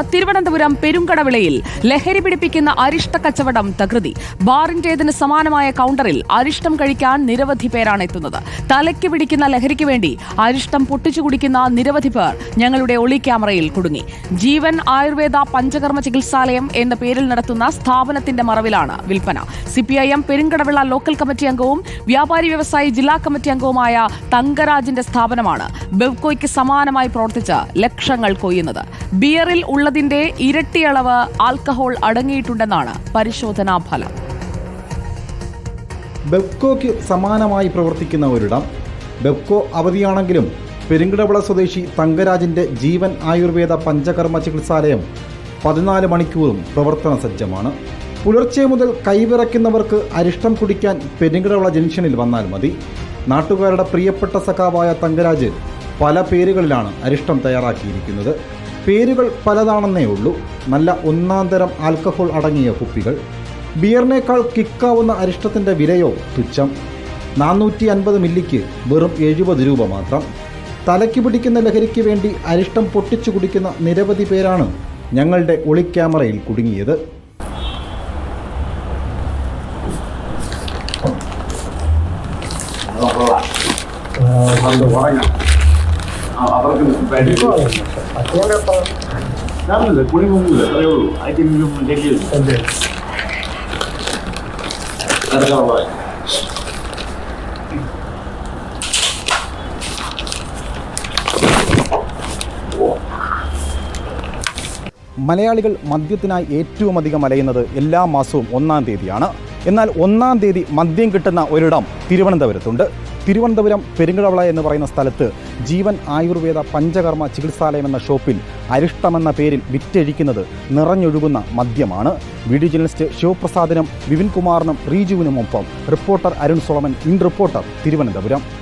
തിരുവനന്തപുരം പെരുങ്കടവിളയിൽ ലഹരി പിടിപ്പിക്കുന്ന അരിഷ്ട കച്ചവടം തകൃതി. ബാറിന്റേതിന് സമാനമായ കൗണ്ടറിൽ അരിഷ്ടം കഴിക്കാൻ നിരവധി പേരാണ് എത്തുന്നത്. തലയ്ക്ക് പിടിക്കുന്ന ലഹരിക്ക് വേണ്ടി അരിഷ്ടം പൊട്ടിച്ചു കുടിക്കുന്ന നിരവധി പേർ ഞങ്ങളുടെ ഒളി ക്യാമറയിൽ കുടുങ്ങി. ജീവൻ ആയുർവേദ പഞ്ചകർമ്മ ചികിത്സാലയം എന്ന പേരിൽ നടത്തുന്ന സ്ഥാപനത്തിന്റെ മറവിലാണ് വിൽപ്പന. സിപിഐഎം പെരുങ്കടവിള ലോക്കൽ കമ്മിറ്റി അംഗവും വ്യാപാരി വ്യവസായി ജില്ലാ കമ്മിറ്റി അംഗവുമായ തങ്കരാജിന്റെ സ്ഥാപനമാണ് ബെവ്കോയ്ക്ക് സമാനമായി പ്രവർത്തിച്ച ലക്ഷങ്ങൾ കൊയ്യുന്നത്. ബിയറിൽ ഉള്ളതിന്റെ ഇരട്ടിയളവ് ആൽക്കഹോൾ അടങ്ങിയിട്ടുണ്ടെന്നാണ് പരിശോധനാ ഫലം. ബെവ്കോയ്ക്ക് സമാനമായി പ്രവർത്തിക്കുന്ന ഒരിടം. ബെവ്കോ അവധിയാണെങ്കിലും പെരുങ്കിടവിള സ്വദേശി തങ്കരാജിന്റെ ജീവൻ ആയുർവേദ പഞ്ചകർമ്മ ചികിത്സാലയം പതിനാല് മണിക്കൂറും പ്രവർത്തന സജ്ജമാണ്. പുലർച്ചെ മുതൽ കൈവിറയ്ക്കുന്നവർക്ക് അരിഷ്ടം കുടിക്കാൻ പെരുങ്കിടവിള ജംഗ്ഷനിൽ വന്നാൽ മതി. നാട്ടുകാരുടെ പ്രിയപ്പെട്ട സഖാവായ തങ്കരാജ് പല പേരുകളിലാണ് അരിഷ്ടം തയ്യാറാക്കിയിരിക്കുന്നത് പേരുകൾ പലതാണെന്നേ ഉള്ളൂ നല്ല ഒന്നാം തരം ആൽക്കഹോൾ അടങ്ങിയ കുപ്പികൾ ബിയറിനേക്കാൾ കിക്കാവുന്ന അരിഷ്ടത്തിന്റെ വിലയോ തുച്ഛം നാനൂറ്റി അൻപത് മില്ലിക്ക് വെറും എഴുപത് രൂപ മാത്രം തലയ്ക്ക് പിടിക്കുന്ന ലഹരിക്ക് വേണ്ടി അരിഷ്ടം പൊട്ടിച്ചു കുടിക്കുന്ന നിരവധി പേരാണ് ഞങ്ങളുടെ ഒളിക്യാമറയിൽ കുടുങ്ങിയത് അവർക്ക് ഞാനില്ല ആയിരത്തി മലയാളികൾ മദ്യത്തിനായി ഏറ്റവും അധികം അലയുന്നത് എല്ലാ മാസവും ഒന്നാം തീയതിയാണ്. എന്നാൽ ഒന്നാം തീയതി മദ്യം കിട്ടുന്ന ഒരിടം തിരുവനന്തപുരത്തുണ്ട്. തിരുവനന്തപുരം പെരുങ്കടവള എന്ന് പറയുന്ന സ്ഥലത്ത് ജീവൻ ആയുർവേദ പഞ്ചകർമ്മ ചികിത്സാലയം എന്ന ഷോപ്പിൽ അരിഷ്ടമെന്ന പേരിൽ വിറ്റഴിക്കുന്നത് നിറഞ്ഞൊഴുകുന്ന മദ്യമാണ്. വീഡിയോ ജേർണലിസ്റ്റ് ശിവപ്രസാദിനും വിപിൻ കുമാറിനും റീജുവിനുമൊപ്പം reporter Arun Solomon in reporter Thiruvananthapuram.